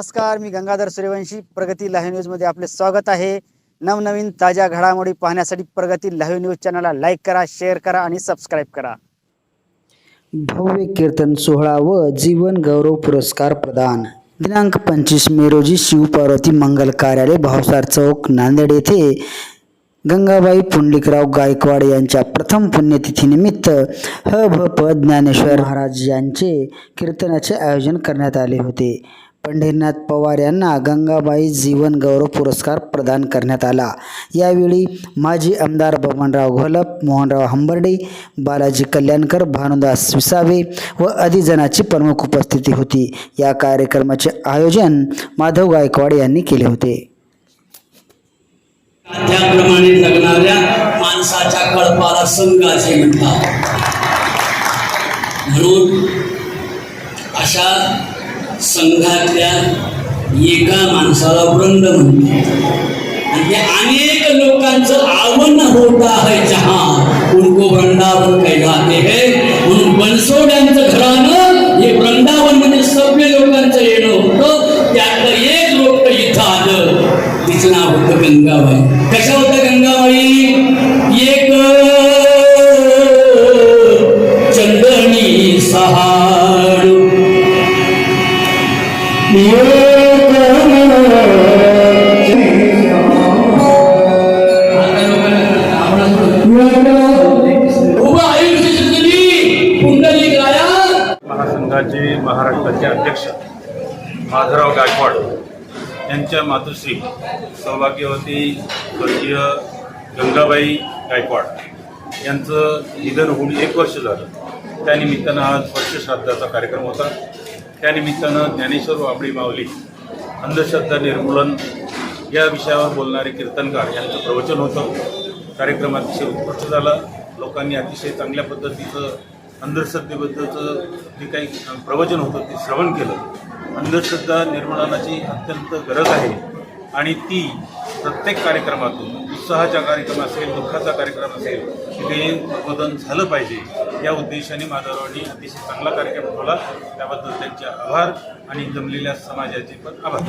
नमस्कार मी गंगाधर सूर्यवंशी. प्रगती लाईव्ह न्यूजमध्ये आपले स्वागत आहे. नवनवीन ताज्या घडामोडी पाहण्यासाठी प्रगती लाईव्ह न्यूज चॅनलला लाईक करा शेअर करा आणि सबस्क्राईब करा. भव्य कीर्तन सोहळा व जीवन गौरव पुरस्कार प्रदान. दिनांक पंचवीस मे रोजी शिवपार्वती मंगल कार्यालय भावसार चौक नांदेड येथे गंगाबाई पुंडलिकराव गायकवाड यांच्या प्रथम पुण्यतिथीनिमित्त ह भ प ज्ञानेश्वर महाराज यांचे कीर्तनाचे आयोजन करण्यात आले होते. पंढरीनाथ पवार यांना गंगाबाई जीवन गौरव पुरस्कार प्रदान करण्यात आला. यावेळी माजी आमदार बबनराव घोलप मोहनराव हंबर्डे बालाजी कल्याणकर भानुदास विसावे व अधिजनाची प्रमुख उपस्थिती होती. या कार्यक्रमाचे आयोजन माधव गायकवाड यांनी केले होते. त्याप्रमाणे जगणाऱ्या माणसाच्या कळपाला संघ असे म्हणतात. म्हणून अशा संघातल्या एका माणसाला वृंद म्हणते आणि अनेक लोकांचं आवन होता है जहा उनको वृंदावन कहलाते है. म्हणून बनसोड्यांचं घरानं हे वृंदावन म्हणजे सभ्य लोकांचं येणं होतं. त्यातलं एक लोक इथं आलं तिचं नाव होतं गंगाबाई. कशा महासंघाचे महाराष्ट्राचे अध्यक्ष माधवराव गायकवाड यांच्या मातोश्री सौभाग्यवती स्वर्गीय गंगाबाई गायकवाड. यांचं निधन होऊन एक वर्ष झालं. त्यानिमित्तानं आज वर्षश्राद्धाचा कार्यक्रम होता. त्यानिमित्तानं ज्ञानेश्वर वाबळी माऊली अंधश्रद्धा निर्मूलन या विषयावर बोलणारे कीर्तनकार यांचं प्रवचन होतं. कार्यक्रम अतिशय उत्कृष्ट झाला. लोकांनी अतिशय चांगल्या पद्धतीचं अंधश्रद्धेबद्दलचं जे काही प्रवचन होतं ते श्रवण केलं. अंधश्रद्धा निर्मूलनाची अत्यंत गरज आहे आणि ती प्रत्येक कार्यक्रमातून उत्साहाचा कार्यक्रम असेल दुःखाचा कार्यक्रम असेल तिथे प्रबोधन झालं पाहिजे. या उद्देशाने माधवरावांनी अतिशय चांगला कार्यक्रम ठेवला. त्याबद्दल त्यांचे आभार आणि जमलेल्या समाजाचे पण आभार.